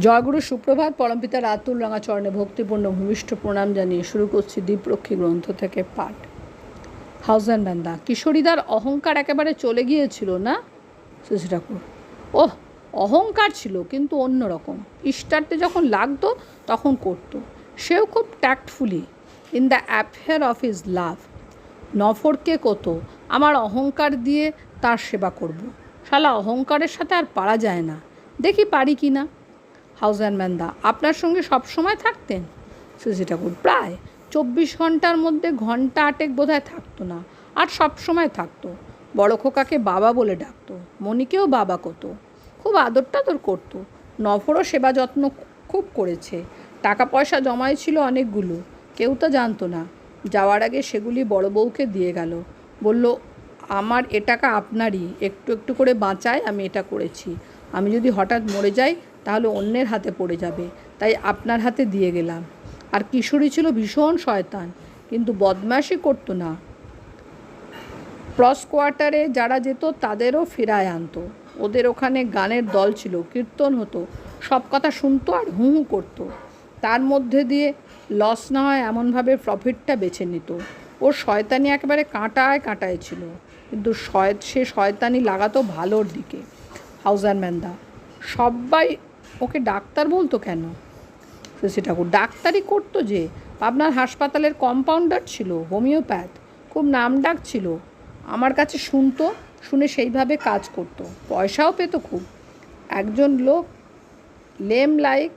জয়গুরু সুপ্রভাত, পরমপিতা রাতুল রাঙাচরণে ভক্তিপূর্ণ ভূমিষ্ঠ প্রণাম জানিয়ে শুরু করছি দীপরক্ষী গ্রন্থ থেকে পাঠ। হাউস হাউজান ব্যান্দা কিশোরীদার অহংকার একেবারে চলে গিয়েছিল না? শশী ঠাকুর, ওহ, অহংকার ছিল কিন্তু অন্যরকম। স্টারটে যখন লাগতো, তখন করতো। সেও খুব tactfully in the affair of is love নফরকে কত, আমার অহংকার দিয়ে তার সেবা করব। শালা, অহংকারের সাথে আর পারা যায় না। দেখি পারি কি না? হাউজান ম্যান্দা। আপনার সঙ্গে সব সময় থাকতেন? সুজি ঠাকুর, প্রায়। চব্বিশ ঘণ্টার মধ্যে ঘণ্টা আটেক বোধহয় থাকতো না, আর সব সময় থাকতো। বড় খোকাকে বাবা বলে ডাকতো মনিকেও বাবা কত খুব আদর টাদর করতো। নফরও সেবা যত্ন খুব করেছে। টাকা পয়সা জমাই ছিল অনেকগুলো, কেউ তো জানতো না। যাওয়ার আগে সেগুলি বড় বউকে দিয়ে গেল। বলল, আমার এ টাকা আপনারই, একটু একটু করে বাঁচায়, আমি এটা করেছি। আমি যদি হঠাৎ মরে যাই তাহলে অন্যের হাতে পড়ে যাবে। তাই আপনার হাতে দিয়ে গেলাম। আর কিশোরী ছিল ভীষণ শয়তান, কিন্তু বদমাশি করতো না। ক্রস কোয়ার্টারে যারা যেত তাদেরও ফেরায় আনতো। ওদের ওখানে গানের দল ছিল, কীর্তন হতো, সব কথা শুনতো আর হু হু করতো। তার মধ্যে দিয়ে লস না হয় এমনভাবে প্রফিটটা বেছে নিত। ওর শয়তানি একেবারে কাঁটায় কাঁটায় ছিল, কিন্তু শয়, সে শয়তানি লাগাতো ভালোর দিকে। হাউজার ম্যান্দা সবাই ওকে ডাক্তার বলতো কেন? শশী ঠাকুর, ডাক্তারি করতো যে আপনার হাসপাতালের কম্পাউন্ডার ছিল, হোমিওপ্যাথ, খুব নাম ডাক ছিল, আমার কাছে শুনতো, শুনে সেইভাবে কাজ করতো, পয়সাও পেত খুব। একজন লোক লেম লাইক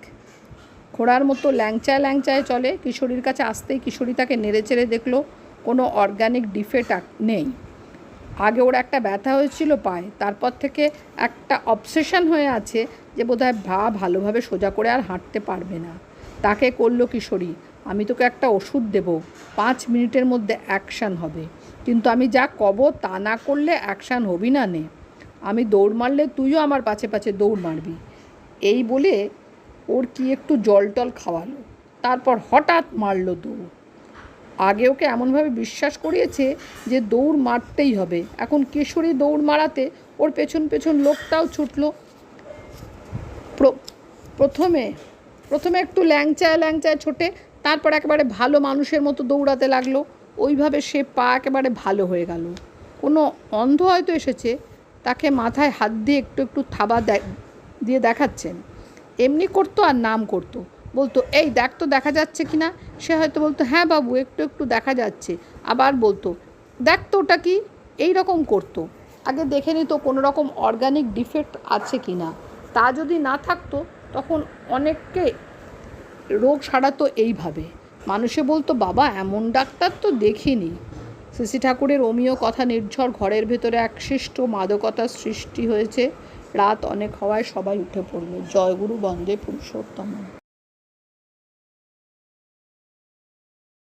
ঘোড়ার মতো ল্যাংচায় ল্যাংচায় চলে, কিশোরীর কাছে আসতেই কিশোরী তাকে নেড়ে চেড়ে দেখল, কোনো অর্গানিক ডিফেক্ট নেই। আগে ওর একটা ব্যথা হয়েছিল পায়ে, তারপর থেকে একটা অবসেশন হয়ে আছে যে বোধহয় ভা ভালোভাবে সোজা করে আর হাঁটতে পারবে না। তাকে করল কিশোরী, আমি তোকে একটা ওষুধ দেব, পাঁচ মিনিটের মধ্যে অ্যাকশান হবে। কিন্তু আমি যা কব তা না করলে অ্যাকশান হবি না নে। আমি দৌড় মারলে তুইও আমার পাছে পাছে দৌড় মারবি। এই বলে ওর কি একটু জল টল খাওয়ালো। তারপর হঠাৎ মারলো দৌড়। আগে ওকে এমনভাবে বিশ্বাস করিয়েছে যে দৌড় মারতেই হবে। এখন কিশোরী দৌড় মারাতে ওর পেছন পেছন লোকটাও ছুটলো। প্রথমে প্রথমে একটু ল্যাংচায় ল্যাংচায় ছোটে, তারপর একেবারে ভালো মানুষের মতো দৌড়াতে লাগল। ওইভাবে সে পা একেবারে ভালো হয়ে গেল। কোনো অন্ধ হয়তো এসেছে, তাকে মাথায় হাত দিয়ে একটু একটু থাবা দিয়ে দেখাচ্ছেন। এমনি করতো আর নাম করতো। বলতো, এই দেখ তো, দেখা যাচ্ছে কি না? সে হয়তো বলতো হ্যাঁ বাবু, একটু একটু দেখা যাচ্ছে। আবার বলতো, দেখ তো, ওটা কি? এই রকম করতো। আগে দেখে নিত কোনো রকম অর্গানিক ডিফেক্ট আছে কি না। তা যদি না থাকতো, তখন অনেককে রোগ সারাতো এইভাবে। মানুষে বলতো, বাবা, এমন ডাক্তার তো দেখিনি। শ্রী ঠাকুরের অমীয় কথা নির্ঝর ঘরের ভেতরে এক সৃষ্ট মাদকতার সৃষ্টি হয়েছে। রাত অনেক হওয়ায় সবাই উঠে পড়ল। জয়গুরু বন্দে পুরুষোত্তম।